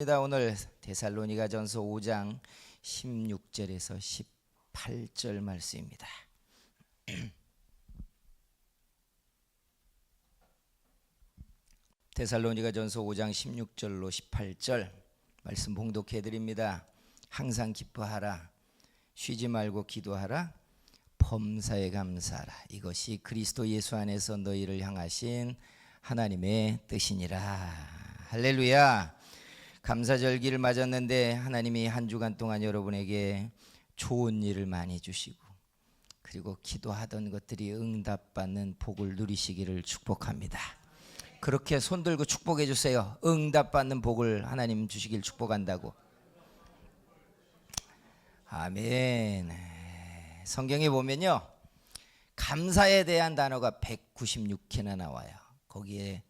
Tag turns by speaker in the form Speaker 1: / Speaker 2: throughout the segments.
Speaker 1: 오늘 데살로니가 전서 5장 16절에서 18절 말씀입니다. 데살로니가 전서 5장 16절로 18절 말씀 봉독해 드립니다. 항상 기뻐하라. 쉬지 말고 기도하라. 범사에 감사하라. 이것이 그리스도 예수 안에서 너희를 향하신 하나님의 뜻이니라. 할렐루야. 감사절기를 맞았는데 하나님이 한 주간 동안 여러분에게 좋은 일을 많이 주시고 그리고 기도하던 것들이 응답받는 복을 누리시기를 축복합니다. 그렇게 손 들고 축복해 주세요. 응답받는 복을 하나님 주시길 축복한다고. 아멘. 성경에 보면요. 감사에 대한 단어가 196개나 나와요. 거기에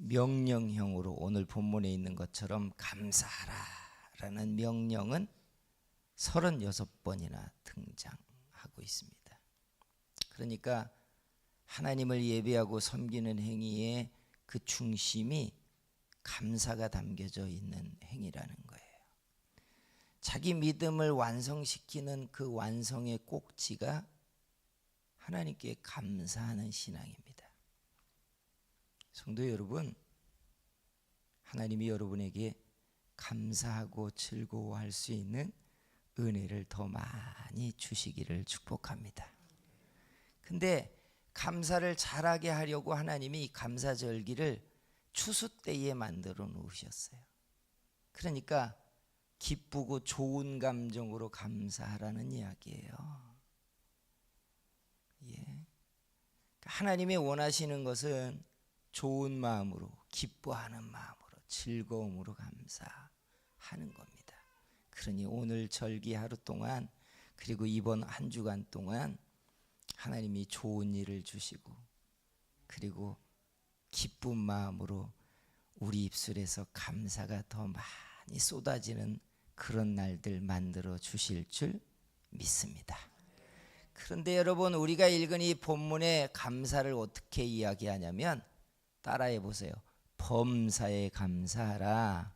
Speaker 1: 명령형으로 오늘 본문에 있는 것처럼 감사하라라는 명령은 36번이나 등장하고 있습니다. 그러니까 하나님을 예배하고 섬기는 행위의 그 중심이 감사가 담겨져 있는 행위라는 거예요. 자기 믿음을 완성시키는 그 완성의 꼭지가 하나님께 감사하는 신앙입니다. 성도 여러분, 하나님이 여러분에게 감사하고 즐거워할 수 있는 은혜를 더 많이 주시기를 축복합니다. 근데 감사를 잘하게 하려고 하나님이 이 감사절기를 추수 때에 만들어 놓으셨어요. 그러니까 기쁘고 좋은 감정으로 감사하라는 이야기예요. 예. 하나님이 원하시는 것은 좋은 마음으로 기뻐하는 마음으로 즐거움으로 감사하는 겁니다. 그러니 오늘 절기 하루 동안 그리고 이번 한 주간 동안 하나님이 좋은 일을 주시고 그리고 기쁜 마음으로 우리 입술에서 감사가 더 많이 쏟아지는 그런 날들 만들어 주실 줄 믿습니다. 그런데 여러분 우리가 읽은 이 본문의 감사를 어떻게 이야기하냐면 따라해 보세요. 범사에 감사하라.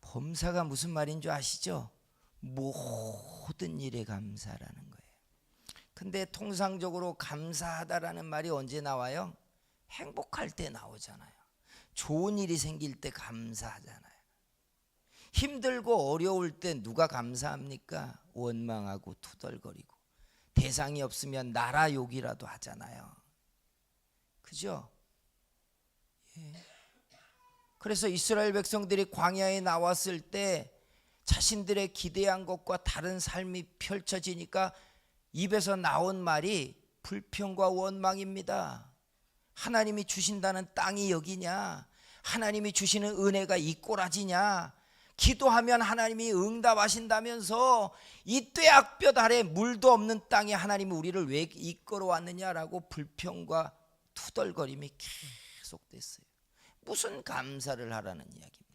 Speaker 1: 범사가 무슨 말인 줄 아시죠? 모든 일에 감사라는 거예요. 근데 통상적으로 감사하다라는 말이 언제 나와요? 행복할 때 나오잖아요. 좋은 일이 생길 때 감사하잖아요. 힘들고 어려울 때 누가 감사합니까? 원망하고 투덜거리고 대상이 없으면 나라 욕이라도 하잖아요. 그죠? 예. 그래서 이스라엘 백성들이 광야에 나왔을 때 자신들의 기대한 것과 다른 삶이 펼쳐지니까 입에서 나온 말이 불평과 원망입니다. 하나님이 주신다는 땅이 여기냐? 하나님이 주시는 은혜가 이 꼬라지냐? 기도하면 하나님이 응답하신다면서 이 뙤약볕 아래 물도 없는 땅에 하나님이 우리를 왜 이끌어 왔느냐라고 불평과 투덜거림이 계속 됐어요. 무슨 감사를 하라는 이야기입니까?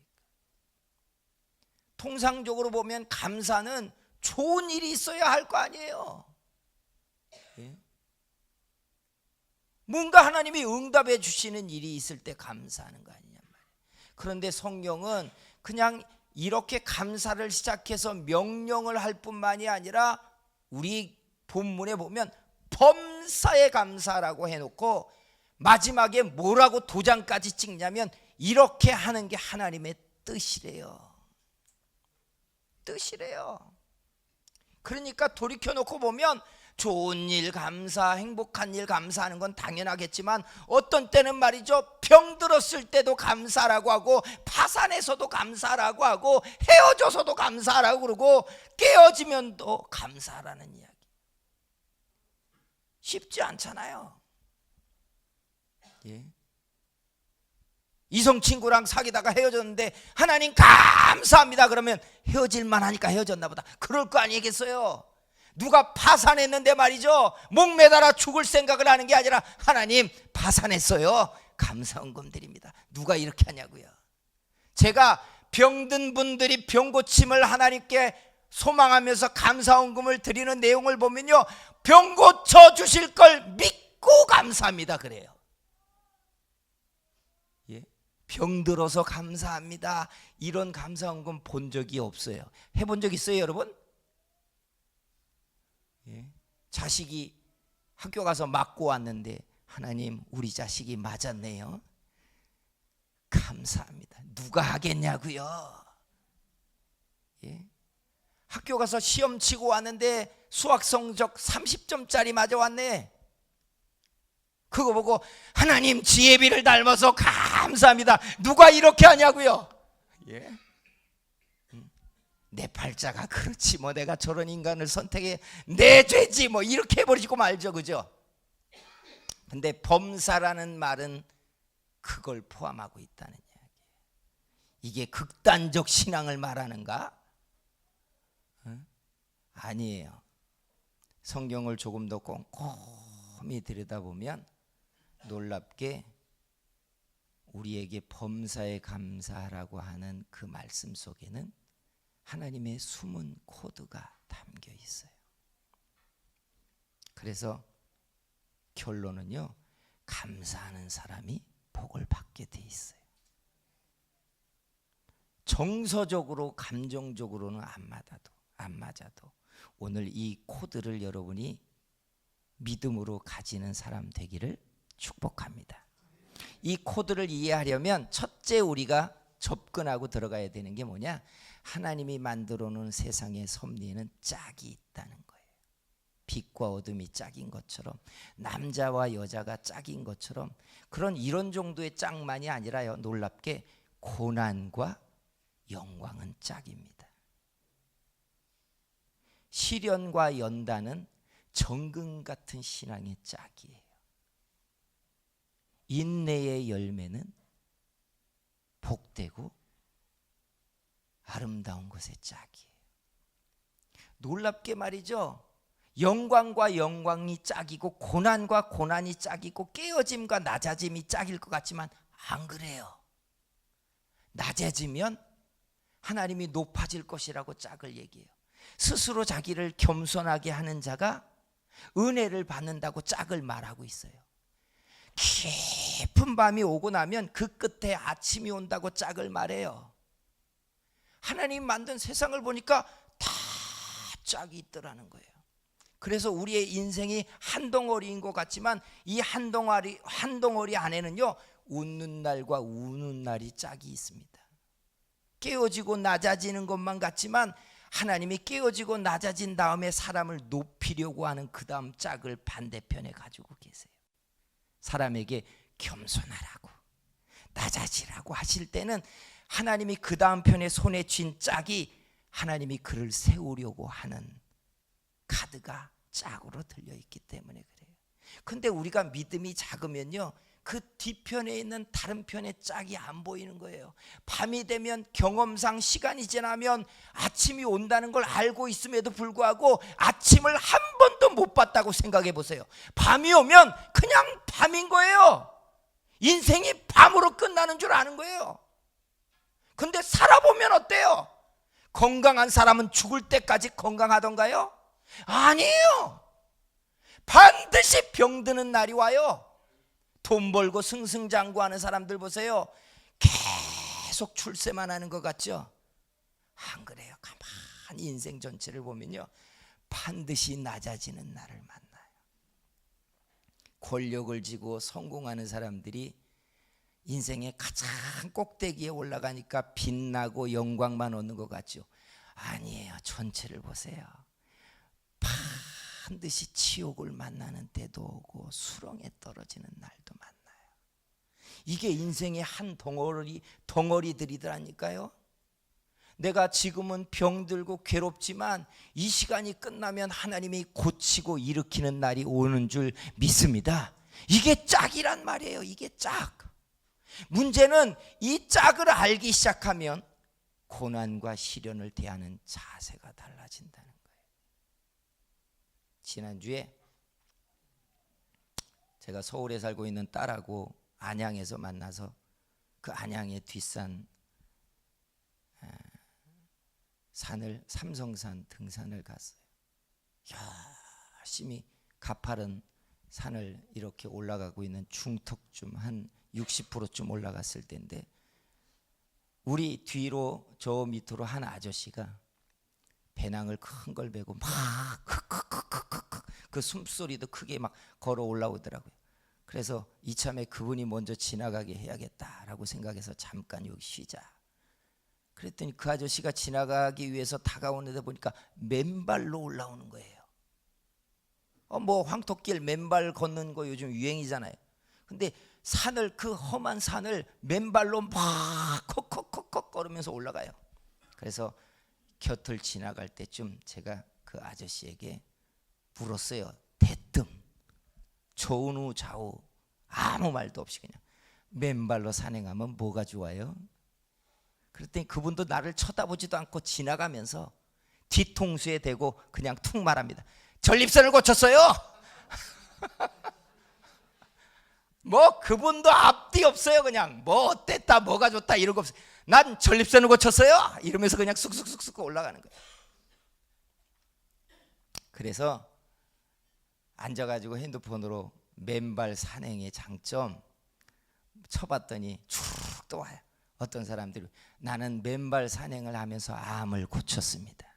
Speaker 1: 통상적으로 보면 감사는 좋은 일이 있어야 할 거 아니에요. 예? 뭔가 하나님이 응답해 주시는 일이 있을 때 감사하는 거 아니냐 말이에요. 그런데 성경은 그냥 이렇게 감사를 시작해서 명령을 할 뿐만이 아니라 우리 본문에 보면 범사에 감사라고 해놓고 마지막에 뭐라고 도장까지 찍냐면 이렇게 하는 게 하나님의 뜻이래요. 뜻이래요. 그러니까 돌이켜 놓고 보면 좋은 일 감사, 행복한 일 감사하는 건 당연하겠지만 어떤 때는 말이죠. 병 들었을 때도 감사라고 하고 파산해서도 감사라고 하고 헤어져서도 감사라고 그러고 깨어지면 또 감사라는 이야기. 쉽지 않잖아요. 예. 이성 친구랑 사귀다가 헤어졌는데 하나님 감사합니다. 그러면 헤어질만 하니까 헤어졌나 보다. 그럴 거 아니겠어요? 누가 파산했는데 말이죠. 목매달아 죽을 생각을 하는 게 아니라 하나님 파산했어요. 감사원금 드립니다. 누가 이렇게 하냐고요. 제가 병든 분들이 병 고침을 하나님께 소망하면서 감사원금을 드리는 내용을 보면요. 병 고쳐 주실 걸 믿고 감사합니다. 그래요 병들어서 감사합니다. 이런 감사한 건 본 적이 없어요. 해본 적 있어요, 여러분? 예. 자식이 학교 가서 맞고 왔는데 하나님 우리 자식이 맞았네요. 감사합니다. 누가 하겠냐고요? 예. 학교 가서 시험 치고 왔는데 수학 성적 30점짜리 맞아 왔네. 그거 보고 하나님 지혜비를 닮아서 감사합니다. 누가 이렇게 하냐고요? 예. 음. 내 팔자가 그렇지 뭐 내가 저런 인간을 선택해 내 죄지 뭐 이렇게 해버리고 말죠 그죠? 근데 범사라는 말은 그걸 포함하고 있다는 이야기예요. 이게 극단적 신앙을 말하는가? 어? 아니에요. 성경을 조금 더 꼼꼼히 들여다보면 놀랍게 우리에게 범사에 감사하라고 하는 그 말씀 속에는 하나님의 숨은 코드가 담겨 있어요. 그래서 결론은요, 감사하는 사람이 복을 받게 돼 있어요. 정서적으로 감정적으로는 안 맞아도 안 맞아도 오늘 이 코드를 여러분이 믿음으로 가지는 사람 되기를 축복합니다. 이 코드를 이해하려면 첫째 우리가 접근하고 들어가야 되는 게 뭐냐? 하나님이 만들어 놓은 세상의 섭리에는 짝이 있다는 거예요. 빛과 어둠이 짝인 것처럼 남자와 여자가 짝인 것처럼 그런 이런 정도의 짝만이 아니라요. 놀랍게 고난과 영광은 짝입니다. 시련과 연단은 정금 같은 신앙의 짝이에요. 인내의 열매는 복되고 아름다운 것의 짝이에요. 놀랍게 말이죠. 영광과 영광이 짝이고 고난과 고난이 짝이고 깨어짐과 낮아짐이 짝일 것 같지만 안 그래요. 낮아지면 하나님이 높아질 것이라고 짝을 얘기해요. 스스로 자기를 겸손하게 하는 자가 은혜를 받는다고 짝을 말하고 있어요. 깊은 밤이 오고 나면 그 끝에 아침이 온다고 짝을 말해요. 하나님 만든 세상을 보니까 다 짝이 있더라는 거예요. 그래서 우리의 인생이 한 덩어리인 것 같지만 이 한 덩어리 한 덩어리 안에는요 웃는 날과 우는 날이 짝이 있습니다. 깨어지고 낮아지는 것만 같지만 하나님이 깨어지고 낮아진 다음에 사람을 높이려고 하는 그 다음 짝을 반대편에 가지고 계세요. 사람에게 겸손하라고 낮아지라고 하실 때는 하나님이 그 다음 편에 손에 쥔 짝이 하나님이 그를 세우려고 하는 카드가 짝으로 들려 있기 때문에 그래요. 근데 우리가 믿음이 작으면요. 그 뒤편에 있는 다른 편의 짝이 안 보이는 거예요. 밤이 되면 경험상 시간이 지나면 아침이 온다는 걸 알고 있음에도 불구하고 아침을 한 번도 못 봤다고 생각해 보세요. 밤이 오면 그냥 밤인 거예요. 인생이 밤으로 끝나는 줄 아는 거예요. 근데 살아보면 어때요? 건강한 사람은 죽을 때까지 건강하던가요? 아니에요. 반드시 병드는 날이 와요. 돈 벌고 승승장구하는 사람들 보세요. 계속 출세만 하는 것 같죠? 안 그래요. 가만히 인생 전체를 보면요. 반드시 낮아지는 날을 만나요. 권력을 쥐고 성공하는 사람들이 인생의 가장 꼭대기에 올라가니까 빛나고 영광만 오는 것 같죠? 아니에요. 전체를 보세요. 반드시 지옥을 만나는 때도 오고 수렁에 떨어지는 날도 만나요. 이게 인생의 한 덩어리 덩어리들이더라니까요. 내가 지금은 병들고 괴롭지만 이 시간이 끝나면 하나님이 고치고 일으키는 날이 오는 줄 믿습니다. 이게 짝이란 말이에요. 이게 짝. 문제는 이 짝을 알기 시작하면 고난과 시련을 대하는 자세가 달라진다는. 지난주에 제가 서울에 살고 있는 딸하고 안양에서 만나서 그 안양의 뒷산 산을 삼성산 등산을 갔어요. 열심히 가파른 산을 이렇게 올라가고 있는 중턱쯤 한 60%쯤 올라갔을 때인데 우리 뒤로 저 밑으로 한 아저씨가 배낭을 큰 걸 메고 막 크크크크크크 그 숨소리도 크게 막 걸어 올라오더라고요. 그래서 이참에 그분이 먼저 지나가게 해야겠다라고 생각해서 잠깐 여기 쉬자. 그랬더니 그 아저씨가 지나가기 위해서 다가오는데 보니까 맨발로 올라오는 거예요. 어, 뭐 황토길 맨발 걷는 거 요즘 유행이잖아요. 근데 산을 그 험한 산을 맨발로 막 콕콕콕콕 걸으면서 올라가요. 그래서 곁을 지나갈 때쯤 제가 그 아저씨에게 물었어요. 대뜸 좌우 좌우 아무 말도 없이 그냥 맨발로 산행하면 뭐가 좋아요? 그랬더니 그분도 나를 쳐다보지도 않고 지나가면서 뒤통수에 대고 그냥 툭 말합니다. 전립선을 고쳤어요. 뭐 그분도 앞뒤 없어요 그냥. 뭐 어땠다 뭐가 좋다 이런 거 없어요 난 전립선을 고쳤어요. 이러면서 그냥 쑥쑥쑥쑥 올라가는 거예요. 그래서 앉아가지고 핸드폰으로 맨발 산행의 장점 쳐봤더니 쭉 또 와요. 어떤 사람들이 나는 맨발 산행을 하면서 암을 고쳤습니다.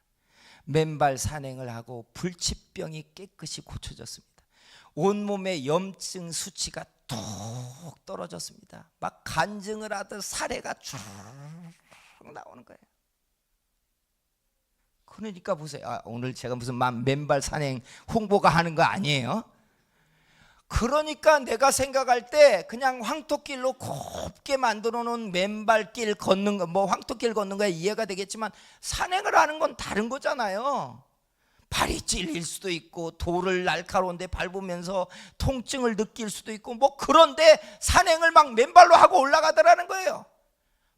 Speaker 1: 맨발 산행을 하고 불치병이 깨끗이 고쳐졌습니다 온몸의 염증 수치가 뚝 떨어졌습니다. 막 간증을 하듯 사례가 쭉 나오는 거예요. 그러니까 보세요. 아, 오늘 제가 무슨 만- 맨발 산행 홍보가 하는 거 아니에요? 그러니까 내가 생각할 때 그냥 황토길로 곱게 만들어 놓은 맨발길 걷는 거, 뭐 황토길 걷는 거에 이해가 되겠지만 산행을 하는 건 다른 거잖아요. 발이 찔릴 수도 있고 돌을 날카로운데 밟으면서 통증을 느낄 수도 있고 뭐 그런데 산행을 막 맨발로 하고 올라가더라는 거예요.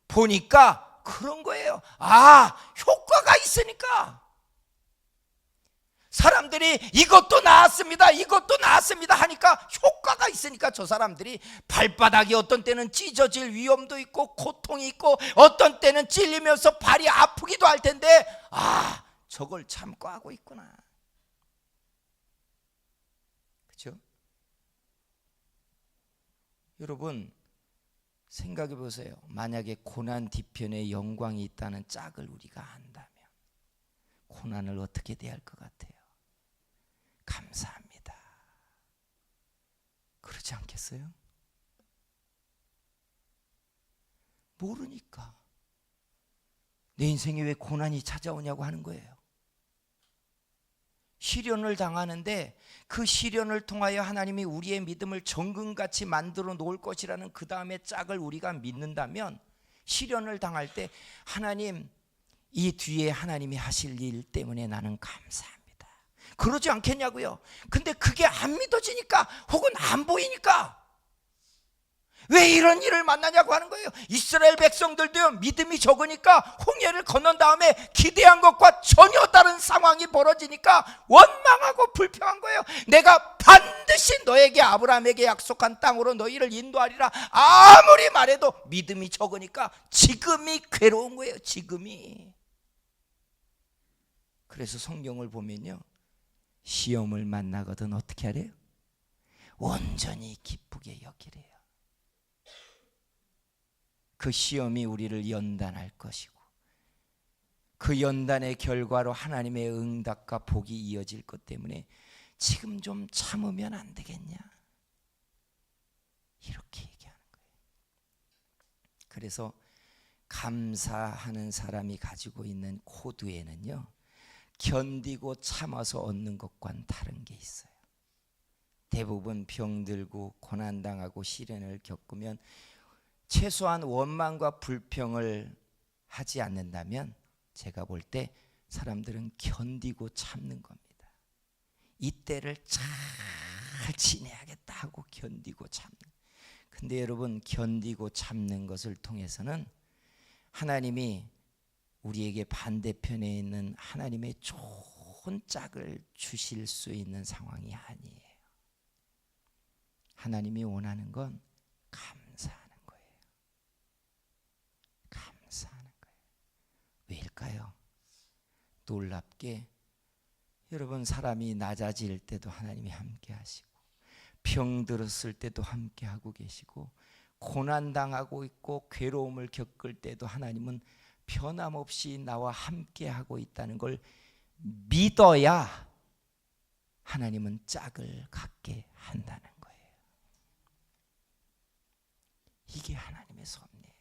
Speaker 1: 보니까 그런 거예요. 아, 효과가 있으니까. 사람들이 이것도 나았습니다. 이것도 나았습니다 하니까 효과가 있으니까 저 사람들이 발바닥이 어떤 때는 찢어질 위험도 있고 고통이 있고 어떤 때는 찔리면서 발이 아프기도 할 텐데 아, 저걸 참고 하고 있구나. 그렇죠? 여러분 생각해 보세요. 만약에 고난 뒤편에 영광이 있다는 짝을 우리가 안다면 고난을 어떻게 대할 것 같아요? 감사합니다. 그러지 않겠어요? 모르니까 내 인생에 왜 고난이 찾아오냐고 하는 거예요. 시련을 당하는데 그 시련을 통하여 하나님이 우리의 믿음을 정금같이 만들어 놓을 것이라는 그 다음의 짝을 우리가 믿는다면 시련을 당할 때 하나님 이 뒤에 하나님이 하실 일 때문에 나는 감사합니다. 그러지 않겠냐고요. 근데 그게 안 믿어지니까 혹은 안 보이니까 왜 이런 일을 만나냐고 하는 거예요. 이스라엘 백성들도요, 믿음이 적으니까 홍해를 건넌 다음에 기대한 것과 전혀 다른 상황이 벌어지니까 원망하고 불평한 거예요. 내가 반드시 너에게 아브라함에게 약속한 땅으로 너희를 인도하리라. 아무리 말해도 믿음이 적으니까 지금이 괴로운 거예요. 지금이. 그래서 성경을 보면요. 시험을 만나거든 어떻게 하래요? 온전히 기쁘게 여기래요. 그 시험이 우리를 연단할 것이고 그 연단의 결과로 하나님의 응답과 복이 이어질 것 때문에 지금 좀 참으면 안 되겠냐? 이렇게 얘기하는 거예요. 그래서 감사하는 사람이 가지고 있는 코드에는요. 견디고 참아서 얻는 것과는 다른 게 있어요. 대부분 병들고 고난당하고 시련을 겪으면 최소한 원망과 불평을 하지 않는다면 제가 볼 때 사람들은 견디고 참는 겁니다. 이때를 잘 지내야겠다 하고 견디고 참는. 근데 여러분 견디고 참는 것을 통해서는 하나님이 우리에게 반대편에 있는 하나님의 좋은 짝을 주실 수 있는 상황이 아니에요. 하나님이 원하는 건 감사하는 거예요. 감사하는 거예요. 왜일까요? 놀랍게 여러분 사람이 낮아질 때도 하나님이 함께 하시고 병 들었을 때도 함께 하고 계시고 고난 당하고 있고 괴로움을 겪을 때도 하나님은 변함없이 나와 함께 하고 있다는 걸 믿어야 하나님은 짝을 갖게 한다는 거예요. 이게 하나님의 섭리예요.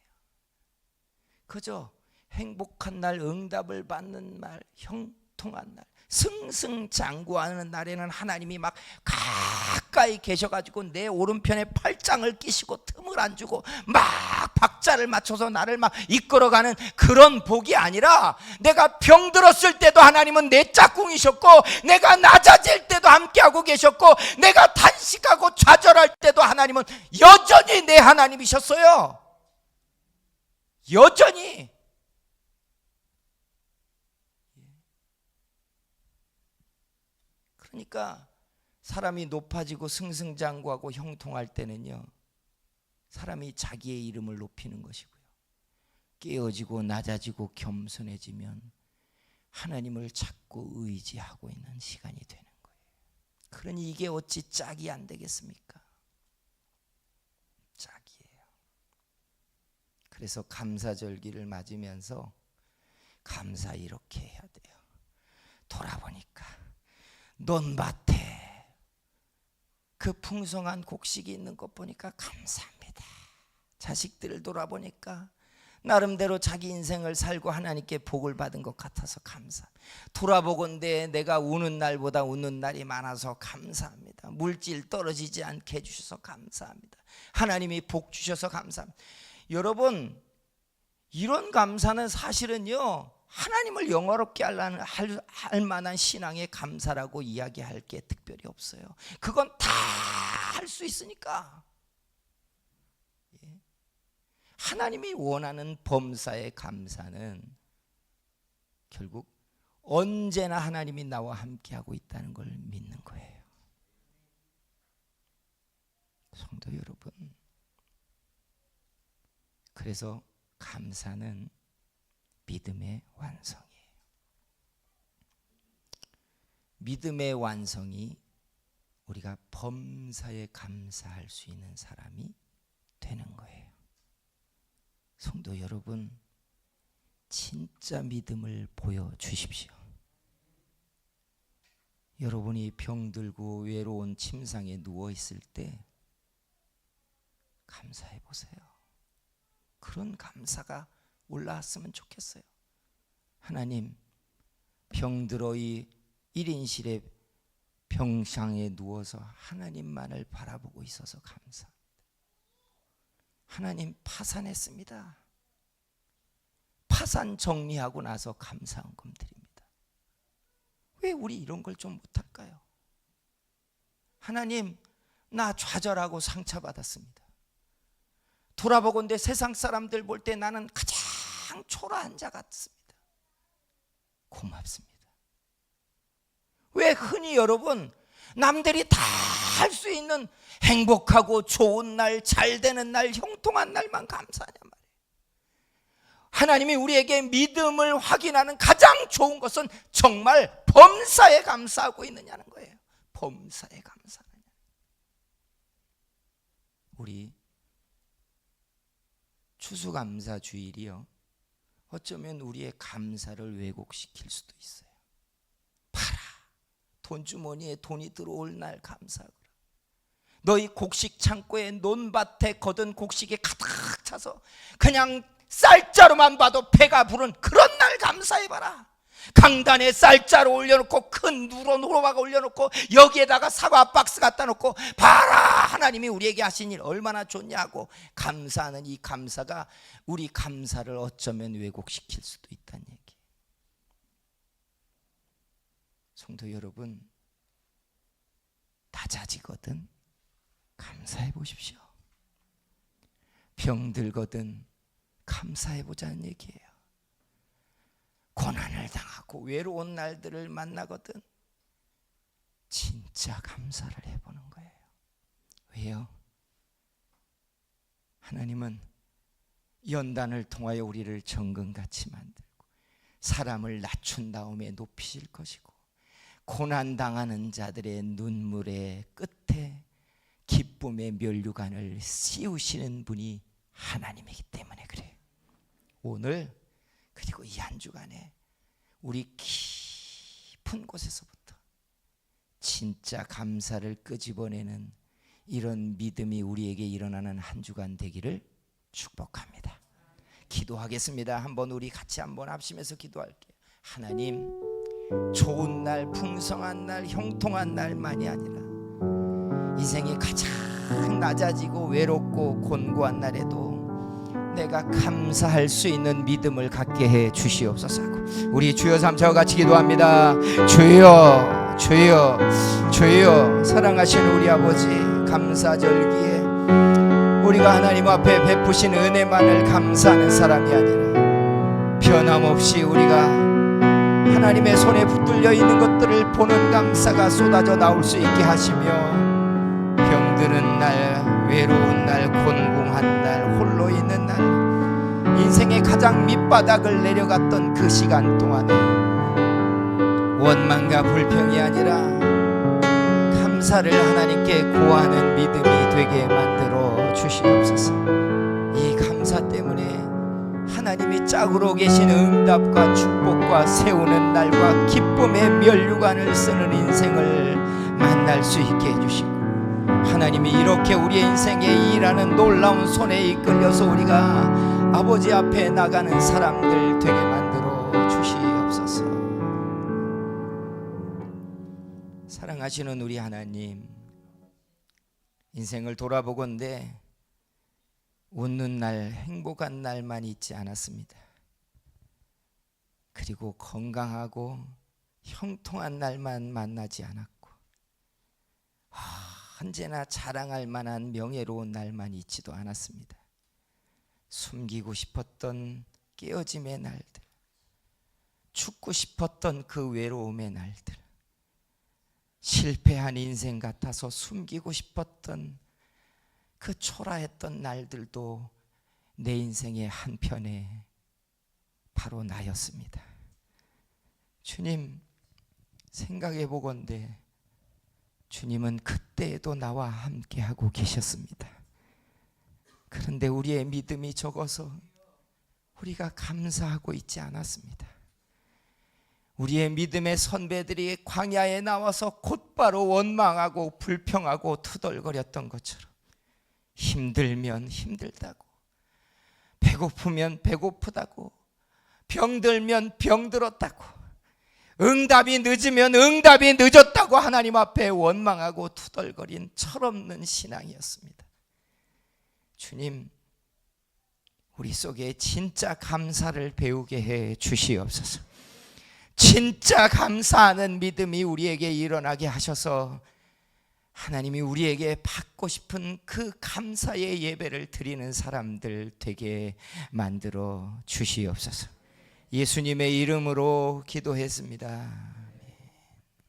Speaker 1: 그저 행복한 날, 응답을 받는 날, 형통한 날, 승승장구하는 날에는 하나님이 막 가까이 계셔가지고 내 오른편에 팔짱을 끼시고 틈을 안 주고 막 박자를 맞춰서 나를 막 이끌어가는 그런 복이 아니라 내가 병들었을 때도 하나님은 내 짝꿍이셨고 내가 낮아질 때도 함께하고 계셨고 내가 단식하고 좌절할 때도 하나님은 여전히 내 하나님이셨어요. 여전히 그러니까 사람이 높아지고 승승장구하고 형통할 때는요. 사람이 자기의 이름을 높이는 것이고요. 깨어지고 낮아지고 겸손해지면 하나님을 찾고 의지하고 있는 시간이 되는 거예요. 그러니 이게 어찌 짝이 안 되겠습니까? 짝이에요. 그래서 감사절기를 맞으면서 감사 이렇게 해야 돼요. 돌아보니까 논밭에 그 풍성한 곡식이 있는 것 보니까 감사합니다. 자식들을 돌아보니까 나름대로 자기 인생을 살고 하나님께 복을 받은 것 같아서 감사. 돌아보건대 내가 우는 날보다 웃는 날이 많아서 감사합니다. 물질 떨어지지 않게 해주셔서 감사합니다. 하나님이 복 주셔서 감사합니다. 여러분 이런 감사는 사실은요 하나님을 영화롭게 하려는 할, 할 만한 신앙의 감사라고 이야기할 게 특별히 없어요. 그건 다 할 수 있으니까. 예. 하나님이 원하는 범사의 감사는 결국 언제나 하나님이 나와 함께하고 있다는 걸 믿는 거예요. 성도 여러분. 그래서 감사는 믿음의 완성이에요. 믿음의 완성이 우리가 범사에 감사할 수 있는 사람이 되는 거예요. 성도 여러분, 진짜 믿음을 보여 주십시오. 여러분이 병들고 외로운 침상에 누워 있을 때 감사해 보세요. 그런 감사가 올라왔으면 좋겠어요. 하나님, 병들어 이 1인실에 병상에 누워서 하나님만을 바라보고 있어서 감사합니다. 하나님 파산했습니다. 파산 정리하고 나서 감사헌금 드립니다. 왜 우리 이런 걸 좀 못할까요? 하나님, 나 좌절하고 상처받았습니다. 돌아보건대 세상 사람들 볼 때 나는 가장 초라한 자 같습니다. 고맙습니다. 왜 흔히 여러분 남들이 다 할 수 있는 행복하고 좋은 날, 잘 되는 날, 형통한 날만 감사하냐 말이에요. 하나님이 우리에게 믿음을 확인하는 가장 좋은 것은 정말 범사에 감사하고 있느냐는 거예요. 범사에 감사하느냐. 우리 추수감사 주일이요. 어쩌면 우리의 감사를 왜곡시킬 수도 있어요. 팔아. 돈 주머니에 돈이 들어올 날 감사하거라. 너희 곡식 창고에 논밭에 거둔 곡식이 가득 차서 그냥 쌀자루만 봐도 배가 부른 그런 날 감사해봐라. 강단에 쌀자루 올려놓고 큰 누런 호로바가 올려놓고 여기에다가 사과 박스 갖다 놓고 봐라 하나님이 우리에게 하신 일 얼마나 좋냐고 감사하는 이 감사가 우리 감사를 어쩌면 왜곡시킬 수도 있다는 얘기. 성도 여러분 낮아지거든 감사해 보십시오. 병들거든 감사해 보자는 얘기예요. 고난을 당하고 외로운 날들을 만나거든 진짜 감사를 해보는 거예요. 왜요? 하나님은 연단을 통하여 우리를 정금같이 만들고 사람을 낮춘 다음에 높이실 것이고 고난 당하는 자들의 눈물의 끝에 기쁨 기쁨의 면류관을 씌우시는 분이 하나님이기 때문에 그래. 오늘 그리고 이 한 주간에 우리 깊은 곳에서부터 진짜 감사를 끄집어내는 이런 믿음이 우리에게 일어나는 한 주간 되기를 축복합니다. 기도하겠습니다. 한번 우리 같이 한번 합심해서 기도할게요. 하나님, 좋은 날, 풍성한 날, 형통한 날만이 아니라 인생이 가장 낮아지고 외롭고 곤고한 날에도 내가 감사할 수 있는 믿음을 갖게 해 주시옵소서. 우리 주여 삼차와 같이 기도합니다. 주여, 주여, 주여, 사랑하신 우리 아버지, 감사절기에 우리가 하나님 앞에 베푸신 은혜만을 감사하는 사람이 아니라 변함없이 우리가 하나님의 손에 붙들려 있는 것들을 보는 감사가 쏟아져 나올 수 있게 하시며 병드는 날, 외로운 날, 곤궁한 날, 홀로 있는 날, 인생의 가장 밑바닥을 내려갔던 그 시간 동안에 원망과 불평이 아니라 감사를 하나님께 고하는 믿음이 되게 만들어 주시옵소서. 이 감사 때문에 하나님이 짝으로 계신 응답과 축복과 세우는 날과 기쁨의 면류관을 쓰는 인생을 만날 수 있게 해주시고 하나님이 이렇게 우리의 인생에 일하는 놀라운 손에 이끌려서 우리가 아버지 앞에 나가는 사람들 되게 만들어 주시옵소서. 사랑하시는 우리 하나님, 인생을 돌아보건대 웃는 날, 행복한 날만 있지 않았습니다. 그리고 건강하고 형통한 날만 만나지 않았고, 아, 언제나 자랑할 만한 명예로운 날만 있지도 않았습니다. 숨기고 싶었던 깨어짐의 날들, 죽고 싶었던 그 외로움의 날들, 실패한 인생 같아서 숨기고 싶었던 그 초라했던 날들도 내 인생의 한편에 바로 나였습니다. 주님, 생각해 보건대 주님은 그때에도 나와 함께 하고 계셨습니다. 그런데 우리의 믿음이 적어서 우리가 감사하고 있지 않았습니다. 우리의 믿음의 선배들이 광야에 나와서 곧바로 원망하고 불평하고 투덜거렸던 것처럼 힘들면 힘들다고 배고프면 배고프다고 병들면 병들었다고 응답이 늦으면 응답이 늦었다고 하나님 앞에 원망하고 투덜거린 철없는 신앙이었습니다. 주님, 우리 속에 진짜 감사를 배우게 해 주시옵소서. 진짜 감사하는 믿음이 우리에게 일어나게 하셔서 하나님이 우리에게 받고 싶은 그 감사의 예배를 드리는 사람들 되게 만들어 주시옵소서. 예수님의 이름으로 기도했습니다.